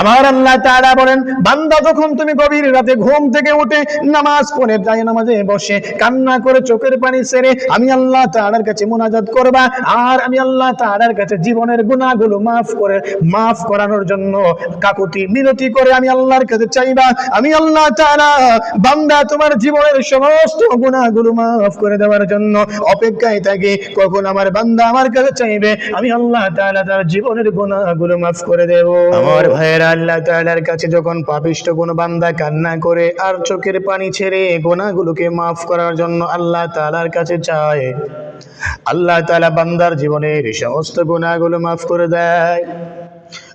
আমার আল্লাহ তাআলা বলেন, বান্দা যখন তুমি গভীর রাতে ঘুম থেকে উঠে নামাজ পড়ে যায়, নামাজে বসে কান্না করে চোখের পানি ছেড়ে আমি আল্লাহ তাআলার কাছে মুনাজাত করবা, আর আমি আল্লাহ তাআলার কাছে জীবনের গুনাহগুলো মাফ করে, মাফ করানোর জন্য কাকুতি মিনতি করে আমি আল্লাহর কাছে চাইবা, আমি আল্লাহ তাআলা বান্দা তোমার জীবনের সমস্ত গুনাহগুলো মাফ করে দেওয়ার জন্য অপেক্ষায় থাকি, কখন আমার বান্দা আমার কাছে চাইবে, আমি আল্লাহ তাআলা তার জীবনের গুনাহগুলো মাফ করে দেব। আমার ভাইয়ের আল্লাহ তালার কাছে যখন পাপিষ্ট কোনো বান্দা কান্না করে আর চোখের পানি ছেড়ে গোনাগুলোকে মাফ করার জন্য আল্লাহ তালার কাছে চায়, আল্লাহ তালা বান্দার জীবনের সমস্ত গোনাগুলো মাফ করে দেয়।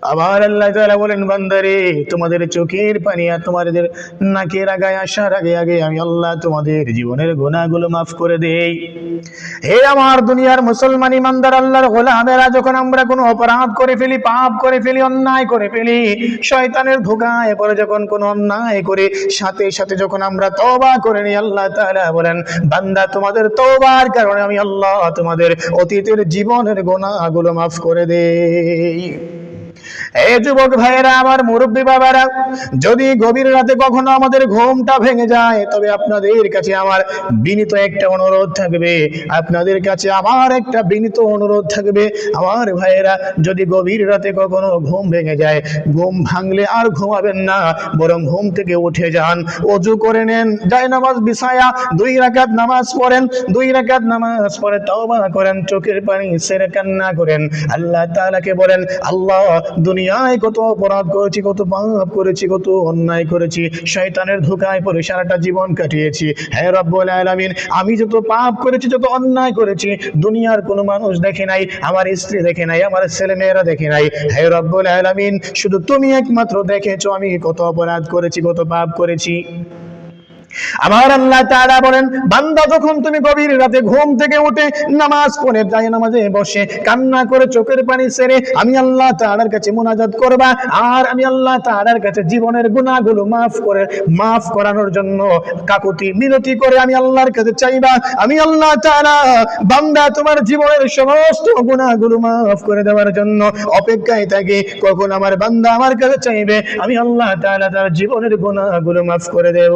আবার আল্লাহ তাআলা বলেন, বান্দারে, তোমাদের চোখের পানি আর তোমাদের নাকের আগায় আসার আগে আগে আমি আল্লাহ তোমাদের জীবনের গুনাহগুলো মাফ করে দেই। হে আমার দুনিয়ার মুসলমান ইমানদার, আল্লাহর গোলামেরা, যখন আমরা কোনো অপরাধ করে ফেলি, পাপ করে ফেলি, অন্যায় করে ফেলি, শয়তানের ধোকায় পরে যখন কোনো অন্যায় করে, সাথে সাথে যখন আমরা তওবা করে নিই, আল্লাহ তাআলা বলেন, বান্দা, তোমাদের তওবার কারণে আমি আল্লাহ তোমাদের অতীতের জীবনের গুনাহগুলো মাফ করে দেই। এই যুবক ভাইয়েরা, আমার মুরব্বী বাবারা, যদি গভীর রাতে কখনো আমাদের ঘুমটা ভেঙে যায়, তবে আপনাদের কাছে আমার বিনীত একটা অনুরোধ থাকবে। আপনাদের কাছে আমার একটা বিনীত অনুরোধ থাকবে। আমার ভাইয়েরা, যদি গভীর রাতে কখনো ঘুম ভেঙে যায়, ঘুম ভাঙলে আর ঘুমাবেন না, বরং ঘুম থেকে উঠে যান। অজু করে নেন যাই নামাজ বিছায়া দুই রাকাত নামাজ পড়েন, দুই রাকাত নামাজ পড়ে তওবা করেন, চোখের পানি ছেড়ে কান্না করেন। আল্লাহ তাআলাকে বলেন, আল্লাহ দুনিয়ায় কত অপরাধ করেছি, কত পাপ করেছি, কত অন্যায় করেছি, শয়তানের ধোকায় পড়ে সারাটা জীবন কাটিয়েছি। হ্যাঁ রব্বুল আলামিন, আমি যত পাপ করেছি, যত অন্যায় করেছি, দুনিয়ার কোনো মানুষ দেখে নাই, আমার স্ত্রী দেখে নাই, আমার ছেলে মেয়েরা দেখে নাই। হ্যাঁ রব্বুল আলামিন, শুধু তুমি একমাত্র দেখেছ আমি কত অপরাধ করেছি, কত পাপ করেছি। আমার আল্লাহ তাআলা বলেন, বান্দা যখন তুমি গভীর রাতে ঘুম থেকে উঠে নামাজ পড়ে যায়, নামাজে বসে কান্না করে চোখের পানি ছেড়ে আমি আল্লাহ তাআলার কাছে মুনাজাত করবা, আর আমি আল্লাহ তাআলার কাছে জীবনের গুনাহগুলো মাফ করে, মাফ করানোর জন্য কাকুতি মিনতি করে আমি আল্লাহর কাছে চাইবা, আমি আল্লাহ তাআলা বান্দা তোমার জীবনের সমস্ত গুনাহগুলো মাফ করে দেওয়ার জন্য অপেক্ষায় থাকি, কখন আমার বান্দা আমার কাছে চাইবে, আমি আল্লাহ তাআলা তার জীবনের গুনাহগুলো মাফ করে দেব।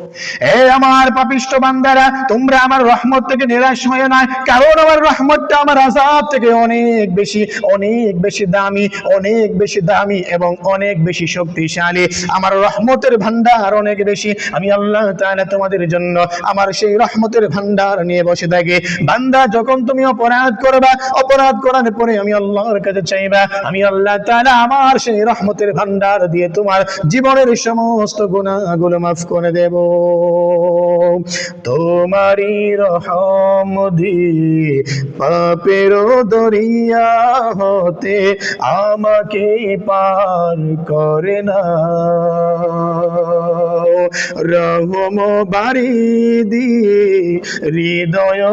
এ আমার পাপিষ্ট বান্দারা, তোমরা আমার রহমত থেকে নিরাশ হয়ে কারণ আমার রহমতটা আমার আজাব থেকে অনেক বেশি অনেক বেশি দামি, অনেক বেশি দামি এবং অনেক বেশি শক্তিশালী। আমার রহমতের ভান্ডার অনেক বেশি, আমি আল্লাহ তোমাদের জন্য আমার সেই রহমতের ভান্ডার নিয়ে বসে থাকি। বান্দা, যখন তুমি অপরাধ করবা, অপরাধ করার পরে আমি আল্লাহর কাছে চাইবা, আমি আল্লাহ তাআলা আমার সেই রহমতের ভান্ডার দিয়ে তোমার জীবনের সমস্ত গুনাহগুলো মাফ করে দেব। তোমারই রহম দিয়ে পাপের দরিয়া হতে আমাকে পার করে না। রহম বাড়ি দিয়ে হৃদয়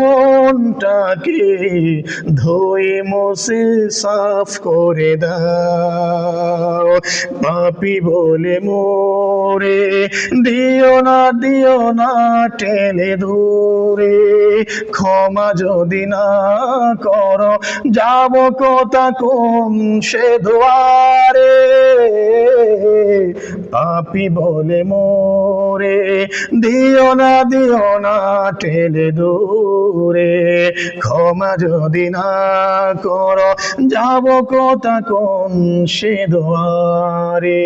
মনটাকে ধুয়ে মোসে সাফ করে দাও। পাপি বলে মোরে দিও না, দিও না টেনে দূরে। ক্ষমা যদি না করো, যাব কথা কম সে দুয়ারে। পাপি বলে মোরে, দিও না দিও না টেলে দূরে। ক্ষমা যদি না করো, যাব কথা কম সে দুয়ারে।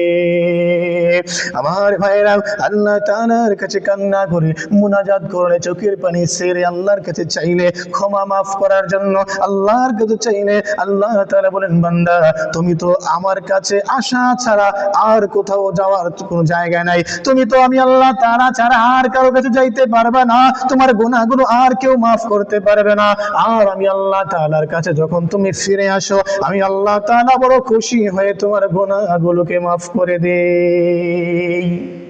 আমার ভাইরা আল্লাহ তাআলার কাছে কান্না করে মুনাজাত করে চোখের পানি সেরে আল্লাহর কাছে চাইলে ক্ষমা মাফ করার জন্য আল্লাহর কাছে চাইলে আল্লাহ তাআলা বলেন, বান্দা, তুমি তো আমার কাছে আসা ছাড়া আর কোথাও যাওয়ার কোনো জায়গা নাই। তুমি তো আমি আল্লাহ তাআলা ছাড়া আর কারও কাছে যাইতে পারবে না। তোমার গুনাহগুলো আর কেউ মাফ করতে পারবে না। আর আমি আল্লাহ তাআলার কাছে যখন তুমি ফিরে আসো, আমি আল্লাহ তাআলা বড় খুশি হয়ে তোমার গুনাহগুলোকে মাফ করে দেই। Rey.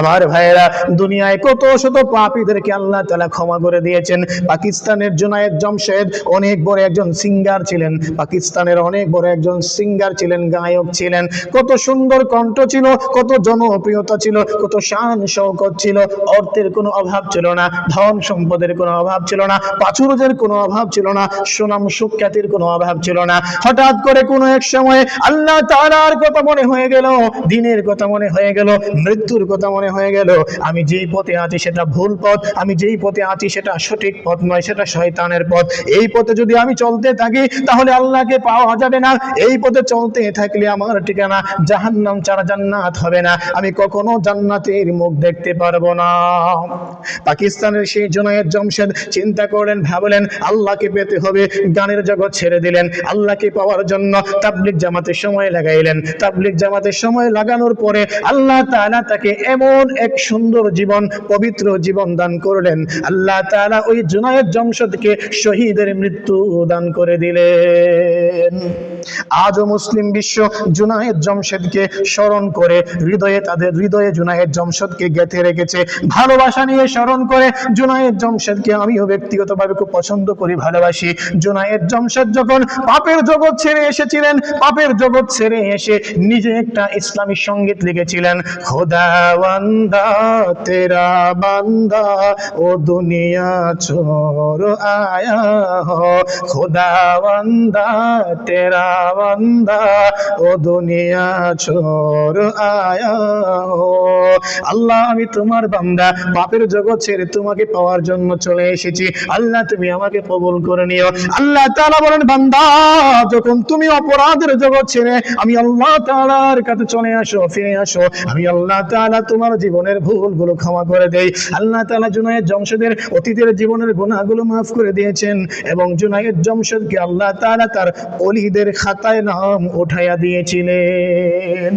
আমার ভাইয়েরা, দুনিয়ায় কত শত পাপীদেরকে আল্লাহ তালা ক্ষমা করে দিয়েছেন। পাকিস্তানের জুনায়েদ জমশেদ অনেক বড় একজন সিঙ্গার ছিলেন। পাকিস্তানের অনেক বড় একজন সিঙ্গার ছিলেন, গায়ক ছিলেন। কত সুন্দর কণ্ঠ ছিল, কত জনপ্রিয়তা ছিল, কত শান শৌকত ছিল। অর্থের কোনো অভাব ছিল না, ধন সম্পদের কোনো অভাব ছিল না প্রাচুর্যের কোনো অভাব ছিল না, সুনাম সুখ্যাতির কোনো অভাব ছিল না। হঠাৎ করে কোনো এক সময় আল্লাহ তাআলার কথা মনে হয়ে গেল, দিনের কথা মনে হয়ে গেল, মৃত্যুর কথা মনে হয়ে গেল, আমি যেই পথে আছি সেটা ভুল পথ, আমি যেই পথে আছি সেটা সঠিক পথ নয়, সেটা শয়তানের পথ। এই পথে যদি আমি চলতে থাকি, তাহলে আল্লাহকে পাওয়া যাবে না। এই পথে চলতে থাকলে আমার ঠিকানা জাহান্নাম ছাড়া জান্নাত হবে না। আমি কখনো জান্নাতের মুখ দেখতে পারব না। পাকিস্তানের সেই জুনায়েদ জমশেদ চিন্তা করলেন, ভাবলেন, আল্লাহকে পেতে হবে, গানের জগৎ ছেড়ে দিলেন। আল্লাহকে পাওয়ার জন্য তাবলিক জামাতে সময় লাগাইলেন। তাবলিক জামাতে সময় লাগানোর পরে আল্লাহ তাকে এমন এক সুন্দর জীবন, পবিত্র জীবন দান করলেন। আল্লাহ তারা ওই জুনায়েদ জমশেদকে শহীদের মৃত্যু দান করে দিলেন। আজও মুসলিম বিশ্ব জুনায়েদ জমশেদকে স্মরণ করে, হৃদয়ে তাদের, হৃদয়ে জুনায়েদ জমশেদকে গেঁথে রেখেছে। ভালোবাসা নিয়ে স্মরণ করে জুনায়েদ জমশেদকে আমিও ব্যক্তিগতভাবে খুব পছন্দ করি, ভালোবাসি। জুনায়েদ জমশেদ যখন পাপের জগৎ ছেড়ে এসেছিলেন, পাপের জগৎ ছেড়ে এসে নিজে একটা ইসলামী সংগীত লিখেছিলেন, খোদা বান্দা, তেরা বান্দা, ও দুনিয়া ছোর আয়া হো। খোদা বান্দা, তেরা বান্দা, ও দুনিয়া ছোর আয়া আল্লাহ, আমি তোমার বান্দা, পাপের জগৎ ছেড়ে তোমাকে পাওয়ার জন্য চলে এসেছি। আল্লাহ, তুমি আমাকে কবুল করে নিও। আল্লাহ তাআলা বলেন, বান্দা, যখন তুমি অপরাধের জগৎ ছেড়ে আমি আল্লাহ তাআলার কাছে চলে আসো, ফিরে আসো, আমি আল্লাহ তাআলা তোমার জীবনের ভুলগুলো ক্ষমা করে দেই। আল্লাহ তাআলা জুনায়েদ জমশেদের অতীতের জীবনের গুনাহগুলো মাফ করে দিয়েছেন এবং জুনায়েদ জমশেদকে আল্লাহ তাআলা তার অলিদের খাতায় নাম উঠাইয়া দিয়েছিলেন।